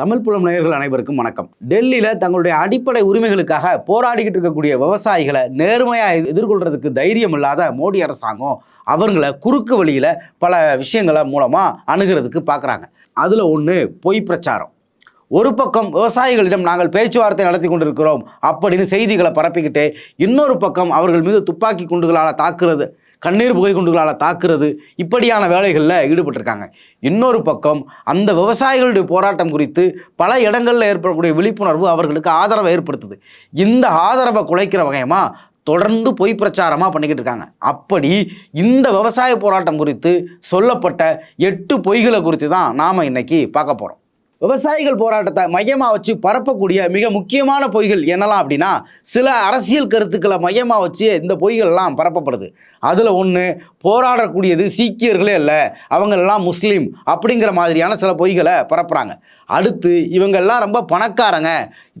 தமிழ் புலம் நேயர்கள் அனைவருக்கும் வணக்கம். டெல்லியில் தங்களுடைய அடிப்படை உரிமைகளுக்காக போராடிக்கிட்டு இருக்கக்கூடிய விவசாயிகளை நேர்மையாக எதிர்கொள்றதுக்கு தைரியம் இல்லாத மோடி அரசாங்கம் அவங்கள குறுக்கு வழியில் பல விஷயங்களை மூலமாக அணுகிறதுக்கு பார்க்குறாங்க அதில் ஒன்று பொய் பிரச்சாரம். ஒரு பக்கம் விவசாயிகளிடம் நாங்கள் பேச்சுவார்த்தை நடத்தி கொண்டிருக்கிறோம் அப்படின்னு செய்திகளை பரப்பிக்கிட்டு இன்னொரு பக்கம் அவர்கள் மீது துப்பாக்கி குண்டுகளால் தாக்குறது. கண்ணீர் புகை குண்டுகளால் தாக்குறது இப்படியான வேலைகளில் ஈடுபட்டிருக்காங்க. இன்னொரு பக்கம் அந்த விவசாயிகளுடைய போராட்டம் குறித்து பல இடங்களில் ஏற்படக்கூடிய விழிப்புணர்வு அவர்களுக்கு ஆதரவை ஏற்படுத்துது. இந்த ஆதரவை குலைக்கிற வகையமா தொடர்ந்து பொய் பிரச்சாரமாக பண்ணிக்கிட்டு இருக்காங்க. அப்படி இந்த விவசாய போராட்டம் குறித்து சொல்லப்பட்ட எட்டு பொய்களை குறித்து தான் நாம் இன்றைக்கி பார்க்க போகிறோம் விவசாயிகள் போராட்டத்தை மையமாக வச்சு பரப்பக்கூடிய மிக முக்கியமான பொய்கள் என்னலாம் அப்படின்னா சில அரசியல் கருத்துக்களை மையமாக வச்சு இந்த பொய்கள்லாம் பரப்பப்படுது. அதில் ஒன்று போராடக்கூடியது சீக்கியர்களே இல்லை அவங்களெல்லாம் முஸ்லீம் அப்படிங்கிற மாதிரியான சில பொய்களை பரப்புகிறாங்க அடுத்து இவங்கெல்லாம் ரொம்ப பணக்காரங்க.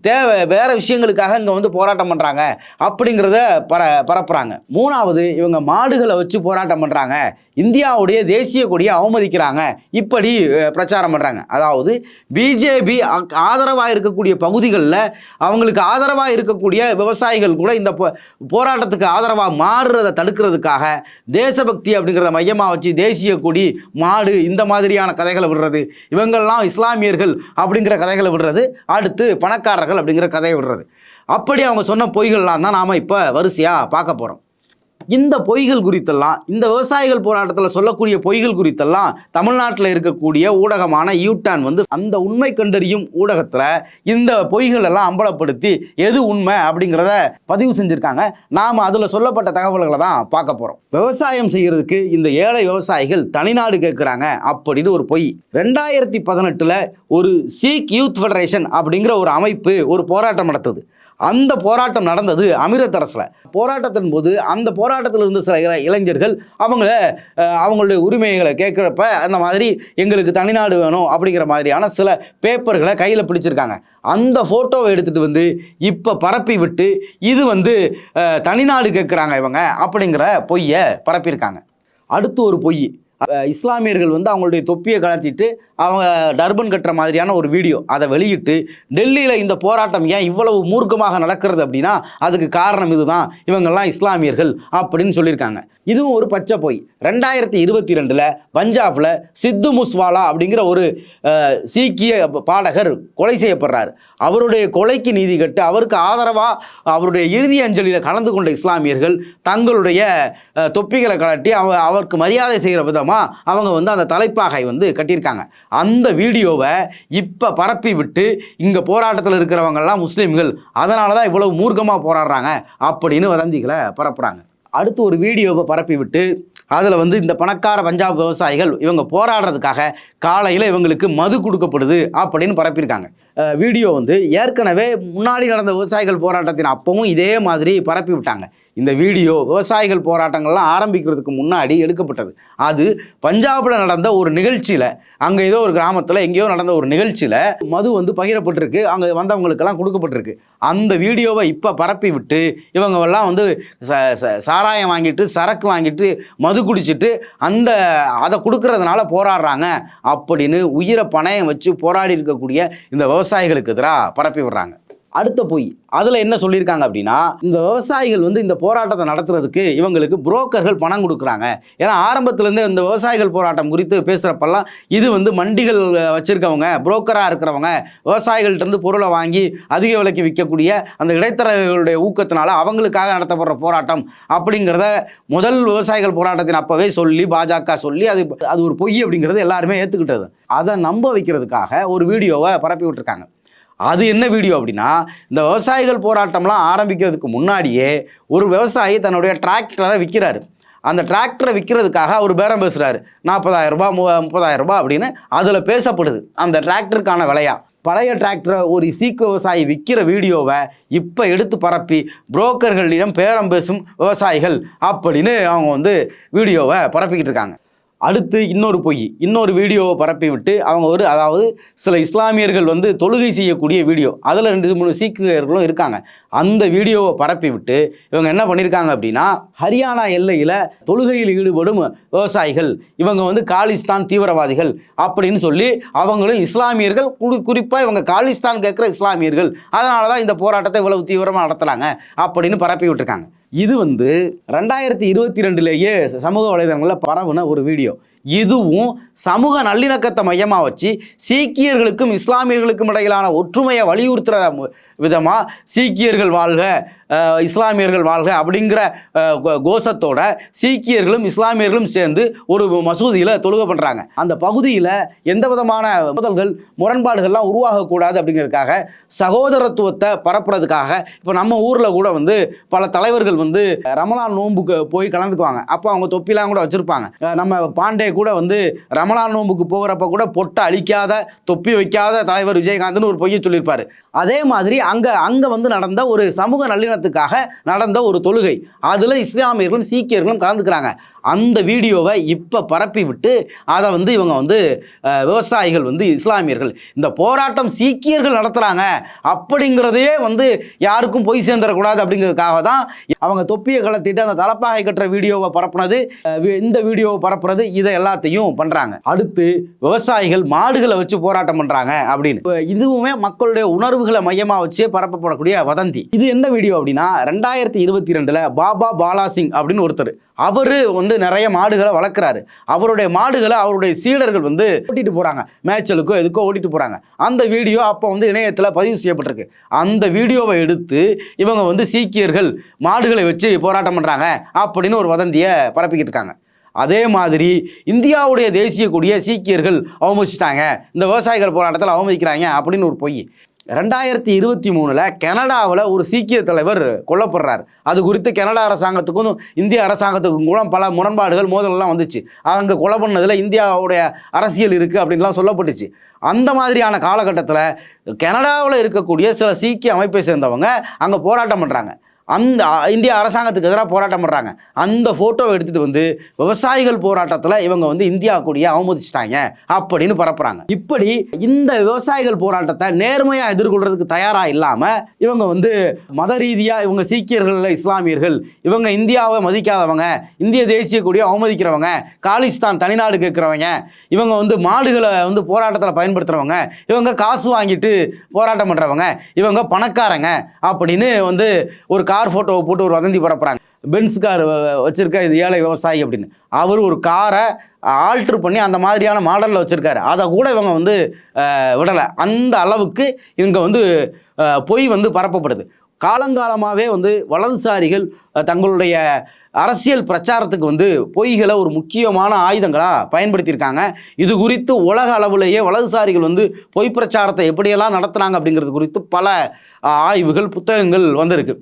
தேவை வேறு விஷயங்களுக்காக இங்கே வந்து போராட்டம் பண்ணுறாங்க அப்படிங்கிறத பர பரப்புகிறாங்க மூணாவது இவங்க மாடுகளை வச்சு போராட்டம் பண்ணுறாங்க இந்தியாவுடைய தேசிய கொடியை அவமதிக்கிறாங்க. இப்படி பிரச்சாரம் பண்ணுறாங்க அதாவது பிஜேபி ஆதரவாக இருக்கக்கூடிய பகுதிகளில் அவங்களுக்கு ஆதரவாக இருக்கக்கூடிய விவசாயிகள் கூட இந்த போ- போராட்டத்துக்கு ஆதரவாக மாறுறதை தடுக்கிறதுக்காக தேசபக்தி அப்படிங்கிறத மையமாக வச்சு தேசிய கொடி மாடு இந்த மாதிரியான கதைகளை விடுறது. இவங்கள்லாம் இஸ்லாமியர்கள் அப்படிங்கிற கதைகளை விடுறது அடுத்து பணக்காரர்கள் அப்படிங்கிற கதையை விடுறது. அப்படி அவங்க சொன்ன பொய்கள்லாம் தான் நாம் இப்போ வரிசையாக பார்க்க போகிறோம் இந்த பொய்கள் குறித்தெல்லாம் இந்த விவசாயிகள் போராட்டத்தில் சொல்லக்கூடிய பொய்கள் குறித்தெல்லாம் தமிழ்நாட்டில் இருக்கக்கூடிய ஊடகமான யூடான் வந்து அந்த உண்மை கண்டறியும் ஊடகத்தில் இந்த பொய்கள் எல்லாம் அம்பலப்படுத்தி எது உண்மை அப்படிங்கிறத பதிவு செஞ்சுருக்காங்க. நாம் அதில் சொல்லப்பட்ட தகவல்களை தான் பார்க்க போகிறோம் விவசாயம் செய்கிறதுக்கு இந்த ஏழை விவசாயிகள் தனிநாடு கேட்குறாங்க அப்படின்னு ஒரு பொய். ரெண்டாயிரத்தி பதினெட்டில் ஒரு சீக் யூத் ஃபெடரேஷன் அப்படிங்கிற ஒரு அமைப்பு ஒரு போராட்டம் நடத்துது. அந்த போராட்டம் நடந்தது அமிர்தரஸில் போராட்டத்தின் போது அந்த போராட்டத்தில் இருந்த சில இளைஞர்கள் அவங்கள அவங்களுடைய உரிமைகளை கேட்குறப்ப அந்த மாதிரி எங்களுக்கு தனிநாடு வேணும் அப்படிங்கிற மாதிரியான சில பேப்பர்களை கையில் பிடிச்சிருக்காங்க. அந்த ஃபோட்டோவை எடுத்துகிட்டு வந்து இப்போ பரப்பி விட்டு இது வந்து தனிநாடு கேட்குறாங்க இவங்க அப்படிங்கிற பொய்யை பரப்பியிருக்காங்க. அடுத்து ஒரு பொய். இஸ்லாமியர்கள் வந்து அவங்களுடைய தொப்பியை கலத்திட்டு அவங்க டர்பன் கட்டுற மாதிரியான ஒரு வீடியோ அதை வெளியிட்டு டெல்லியில் இந்த போராட்டம் ஏன் இவ்வளவு மூர்க்கமாக நடக்கிறது அப்படின்னா அதுக்கு காரணம் இதுதான். இவங்கெல்லாம் இஸ்லாமியர்கள் அப்படின்னு சொல்லியிருக்காங்க. இதுவும் ஒரு பச்சை பொய். ரெண்டாயிரத்தி இருபத்தி ரெண்டில் பஞ்சாபில் சித்து முஸ்வாலா அப்படிங்கிற ஒரு சீக்கிய பாடகர் கொலை செய்யப்படுறார். அவருடைய கொலைக்கு நீதி கட்டு அவருக்கு ஆதரவாக அவருடைய இறுதி அஞ்சலியில் கலந்து கொண்ட இஸ்லாமியர்கள் தங்களுடைய தொப்பிகளை கலட்டி அவ அவருக்கு மரியாதை செய்கிற விதம் விதமாக அவங்க வந்து அந்த தலைப்பாகை வந்து கட்டியிருக்காங்க. அந்த வீடியோவை இப்போ பரப்பி விட்டு இங்கே போராட்டத்தில் இருக்கிறவங்கெல்லாம் முஸ்லீம்கள் அதனால தான் இவ்வளவு மூர்க்கமாக போராடுறாங்க அப்படின்னு வதந்திகளை பரப்புகிறாங்க அடுத்து ஒரு வீடியோவை பரப்பி விட்டு அதில் வந்து இந்த பணக்கார பஞ்சாப் விவசாயிகள் இவங்க போராடுறதுக்காக காலையில் இவங்களுக்கு மது கொடுக்கப்படுது அப்படின்னு பரப்பியிருக்காங்க. வீடியோ வந்து ஏற்கனவே முன்னாடி நடந்த விவசாயிகள் போராட்டத்தின் அப்பவும் இதே மாதிரி பரப்பி விட்டாங்க. இந்த வீடியோ விவசாயிகள் போராட்டங்கள்லாம் ஆரம்பிக்கிறதுக்கு முன்னாடி எடுக்கப்பட்டது. அது பஞ்சாபில் நடந்த ஒரு நிகழ்ச்சியில் அங்கே ஏதோ ஒரு கிராமத்தில் எங்கேயோ நடந்த ஒரு நிகழ்ச்சியில் மது வந்து பகிரப்பட்டிருக்கு. அங்கே வந்தவங்களுக்கெல்லாம் கொடுக்கப்பட்டிருக்கு. அந்த வீடியோவை இப்போ பரப்பி விட்டு இவங்கெல்லாம் வந்து ச ச- சாராயம் வாங்கிட்டு சரக்கு வாங்கிட்டு மது குடிச்சிட்டு அந்த அதை கொடுக்கறதுனால போராடுறாங்க. அப்படின்னு உயிரை பணயம் வச்சு போராடி இருக்கக்கூடிய இந்த விவசாய விவசாயிகளுக்கு எதிராக பரப்பி விடுறாங்க. அடுத்த பொய். அதில் என்ன சொல்லியிருக்காங்க அப்படின்னா இந்த விவசாயிகள் வந்து இந்த போராட்டத்தை நடத்துறதுக்கு இவங்களுக்கு புரோக்கர்கள் பணம் கொடுக்குறாங்க. ஏன்னா ஆரம்பத்துலேருந்து இந்த விவசாயிகள் போராட்டம் குறித்து பேசுகிறப்பெல்லாம் இது வந்து மண்டிகள் வச்சுருக்கவங்க புரோக்கராக இருக்கிறவங்க விவசாயிகள்கிட்டருந்து பொருளை வாங்கி அதிக விலைக்கு விற்கக்கூடிய அந்த இடைத்தரகர்களுடைய ஊக்கத்தினால அவங்களுக்காக நடத்தப்படுற போராட்டம் அப்படிங்கிறத முதல் விவசாயிகள் போராட்டத்தின் அப்போவே சொல்லி பாஜக சொல்லி அது அது ஒரு பொய் அப்படிங்கிறது எல்லாருமே ஏற்றுக்கிட்டது அதை நம்ப வைக்கிறதுக்காக ஒரு வீடியோவை பரப்பி விட்டுருக்காங்க. அது என்ன வீடியோ அப்படின்னா இந்த விவசாயிகள் போராட்டம்லாம் ஆரம்பிக்கிறதுக்கு முன்னாடியே ஒரு விவசாயி தன்னுடைய டிராக்டரை விற்கிறாரு அந்த டிராக்டரை விற்கிறதுக்காக அவர் பேரம் பேசுகிறாரு நாற்பதாயிரம் ரூபாய் மு முப்பதாயிரம் ரூபாய் அப்படின்னு அதில் பேசப்படுது. அந்த டிராக்டருக்கான விலையா? பழைய டிராக்டரை ஒரு சீக்கு விவசாயி விற்கிற வீடியோவை இப்போ எடுத்து பரப்பி புரோக்கர்களிடம் பேரம் பேசும் விவசாயிகள் அப்படின்னு அவங்க வந்து வீடியோவை பரப்பிக்கிட்டு இருக்காங்க. அடுத்து இன்னொரு பொய் இன்னொரு வீடியோவை பரப்பி விட்டு அவங்க ஒரு அதாவது சில இஸ்லாமியர்கள் வந்து தொழுகை செய்யக்கூடிய வீடியோ அதில் ரெண்டு மூணு சீக்கியர்களும் இருக்காங்க. அந்த வீடியோவை பரப்பி விட்டு இவங்க என்ன பண்ணியிருக்காங்க அப்படின்னா ஹரியானா எல்லையில் தொழுகையில் ஈடுபடும் விவசாயிகள் இவங்க வந்து காலிஸ்தான் தீவிரவாதிகள் அப்படின்னு சொல்லி அவங்களும் இஸ்லாமியர்கள் குறி குறிப்பாக இவங்க காலிஸ்தான் கேட்குற இஸ்லாமியர்கள் அதனால தான் இந்த போராட்டத்தை இவ்வளவு தீவிரமாக நடத்துகிறாங்க அப்படின்னு பரப்பி விட்டுருக்காங்க. இது வந்து ரெண்டாயிரத்தி இருபத்தி ரெண்டுலேயே சமூக வலைதளங்களில் பரவுன ஒரு வீடியோ. இதுவும் சமூக நல்லிணக்கத்தை மையமாக வச்சு சீக்கியர்களுக்கும் இஸ்லாமியர்களுக்கும் இடையிலான ஒற்றுமையை வலியுறுத்துகிற விதமாக சீக்கியர்கள் வாழ்க இஸ்லாமியர்கள் வாழ்க அப்படிங்கிற கோ- கோஷத்தோட சீக்கியர்களும் இஸ்லாமியர்களும் சேர்ந்து ஒரு மசூதியில் தொழுகை பண்ணுறாங்க அந்த பகுதியில் எந்த விதமான மோதல்கள் முரண்பாடுகள்லாம் உருவாகக்கூடாது அப்படிங்கிறதுக்காக சகோதரத்துவத்தை பரப்புறதுக்காக இப்போ நம்ம ஊரில் கூட வந்து பல தலைவர்கள் வந்து ரமலான் நோன்புக்கு போய் கலந்துக்குவாங்க. அப்போ அவங்க தொப்பிலாம் கூட வச்சுருப்பாங்க. நம்ம பாண்டே கூட வந்து ரமலான் நோன்புக்கு போகிறப்ப கூட பொட்டை அழிக்காத தொப்பி வைக்காத தலைவர் விஜயகாந்த்னு ஒரு பொய்யை சொல்லியிருப்பார். அதே மாதிரி அங்கே அங்கே வந்து நடந்த ஒரு சமூக நல்லிணத்துக்காக நடந்த ஒரு தொழுகை. அதில் இஸ்லாமியர்களும் சீக்கியர்களும் கலந்துக்கிறாங்க. அந்த வீடியோவை இப்போ பரப்பி விட்டு அதை வந்து இவங்க வந்து விவசாயிகள் வந்து இஸ்லாமியர்கள் இந்த போராட்டம் சீக்கியர்கள் நடத்துகிறாங்க அப்படிங்கிறதையே வந்து யாருக்கும் போய் சேர்ந்துடக்கூடாது அப்படிங்கிறதுக்காக தான் அவங்க தொப்பியை கலத்திட்டு அந்த தலப்பாகை கட்டுற வீடியோவை பரப்புனது இந்த வீடியோவை பரப்புறது இதை எல்லாத்தையும் பண்ணுறாங்க அடுத்து விவசாயிகள் மாடுகளை வச்சு போராட்டம் பண்ணுறாங்க அப்படின்னு. இதுவுமே மக்களுடைய உணர்வுகளை மையமாக வச்சு பரப்பப்படக்கூடிய வதந்தி. இது என்ன வீடியோ அப்படின்னா ரெண்டாயிரத்தி இருபத்தி ரெண்டில் பாபா பாலா சிங் அப்படின்னு ஒருத்தர். அவர் வந்து நிறைய மாடுகளை வளர்க்குறாரு. அவருடைய மாடுகளை அவருடைய சீடர்கள் வந்து ஓட்டிட்டு போகிறாங்க மேய்ச்சலுக்கோ எதுக்கோ ஓட்டிட்டு போகிறாங்க அந்த வீடியோ அப்போ வந்து இணையத்தில் பதிவு செய்யப்பட்டிருக்கு. அந்த வீடியோவை எடுத்து இவங்க வந்து சீக்கியர்கள் மாடுகளை வச்சு போராட்டம் பண்ணுறாங்க அப்படின்னு ஒரு வதந்தியை பரப்பிக்கிட்டு இருக்காங்க. அதே மாதிரி இந்தியாவுடைய தேசிய கொடியை சீக்கியர்கள் அவமதிச்சிட்டாங்க. இந்த விவசாயிகள் போராட்டத்தில் அவமதிக்கிறாங்க அப்படின்னு ஒரு பொய். ரெண்டாயிரத்தி இருபத்தி மூணில் கனடாவில் ஒரு சீக்கிய தலைவர் கொல்லப்படுறார். அது குறித்து கனடா அரசாங்கத்துக்கும் இந்திய அரசாங்கத்துக்கும் கூட பல முரண்பாடுகள் மோதலெல்லாம் வந்துச்சு. அங்கே கொலை பண்ணதில் இந்தியாவுடைய அரசியல் இருக்குது அப்படின்லாம் சொல்லப்பட்டுச்சு. அந்த மாதிரியான காலகட்டத்தில் கனடாவில் இருக்கக்கூடிய சில சீக்கிய அமைப்பை சேர்ந்தவங்க அங்கே போராட்டம் பண்ணுறாங்க அந்த இந்திய அரசாங்கத்துக்கு எதிராக போராட்டம் பண்ணுறாங்க அந்த ஃபோட்டோவை எடுத்துகிட்டு வந்து விவசாயிகள் போராட்டத்தில் இவங்க வந்து இந்தியா கூடிய அவமதிச்சிட்டாங்க அப்படின்னு பரப்புகிறாங்க இப்படி இந்த விவசாயிகள் போராட்டத்தை நேர்மையாக எதிர்கொள்றதுக்கு தயாராக இல்லாமல் இவங்க வந்து மத ரீதியாக இவங்க சீக்கியர்கள் இஸ்லாமியர்கள் இவங்க இந்தியாவை மதிக்காதவங்க இந்திய தேசிய கூடிய அவமதிக்கிறவங்க காலிஸ்தான் தனிநாடு கேட்குறவங்க இவங்க வந்து மாடுகளை வந்து போராட்டத்தில் பயன்படுத்துகிறவங்க இவங்க காசு வாங்கிட்டு போராட்டம் பண்ணுறவங்க இவங்க பணக்காரங்க அப்படின்னு வந்து ஒரு கார் ஃபோட்டோவை போட்டு ஒரு வதந்தி பரப்புறாங்க. பென்ஸ் கார் வச்சுருக்க இது ஏழை விவசாயி அப்படின்னு. அவர் ஒரு காரை ஆல்ட்ரு பண்ணி அந்த மாதிரியான மாடலில் வச்சுருக்காரு. அதை கூட இவங்க வந்து விடலை. அந்த அளவுக்கு இவங்க வந்து பொய் வந்து பரப்பப்படுது. காலங்காலமாகவே வந்து வலதுசாரிகள் தங்களுடைய அரசியல் பிரச்சாரத்துக்கு வந்து பொய்களை ஒரு முக்கியமான ஆயுதங்களாக பயன்படுத்தியிருக்காங்க. இது குறித்து உலக அளவிலேயே வலதுசாரிகள் வந்து பொய் பிரச்சாரத்தை எப்படியெல்லாம் நடத்துனாங்க அப்படிங்கிறது குறித்து பல ஆய்வுகள் புத்தகங்கள் வந்திருக்கு.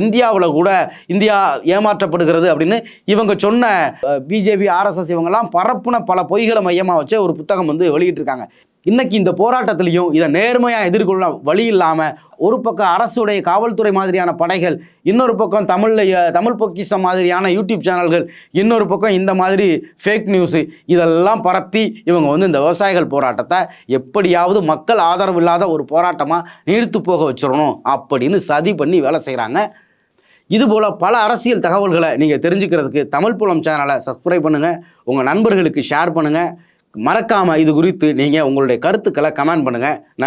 இந்தியாவில் கூட இந்தியா ஏமாற்றப்படுகிறது அப்படின்னு இவங்க சொன்ன பிஜேபி ஆர்எஸ்எஸ் இவங்கெல்லாம் பரப்புன பல பொய்களை மையமாக வச்சு ஒரு புத்தகம் வந்து வெளியிட்டிருக்காங்க. இன்னைக்கு இந்த போராட்டத்திலையும் இதை நேர்மையாக எதிர்கொள்ள வழி இல்லாமல் ஒரு பக்கம் அரசுடைய காவல்துறை மாதிரியான படைகள் இன்னொரு பக்கம் தமிழில் தமிழ் பொக்கிஷம் மாதிரியான யூடியூப் சேனல்கள் இன்னொரு பக்கம் இந்த மாதிரி ஃபேக் நியூஸு இதெல்லாம் பரப்பி இவங்க வந்து இந்த விவசாயிகள் போராட்டத்தை எப்படியாவது மக்கள் ஆதரவு இல்லாத ஒரு போராட்டமாக நீடித்து போக வச்சிடணும் அப்படின்னு சதி பண்ணி வேலை செய்கிறாங்க இதுபோல் பல அரசியல் தகவல்களை நீங்கள் தெரிஞ்சுக்கிறதுக்கு தமிழ் புலம் சேனலை சப்ஸ்கிரைப் பண்ணுங்கள் உங்கள் நண்பர்களுக்கு ஷேர் பண்ணுங்கள் மறக்காமல் இது குறித்து நீங்கள் உங்களுடைய கருத்துக்களை கமெண்ட் பண்ணுங்கள் நன்றி.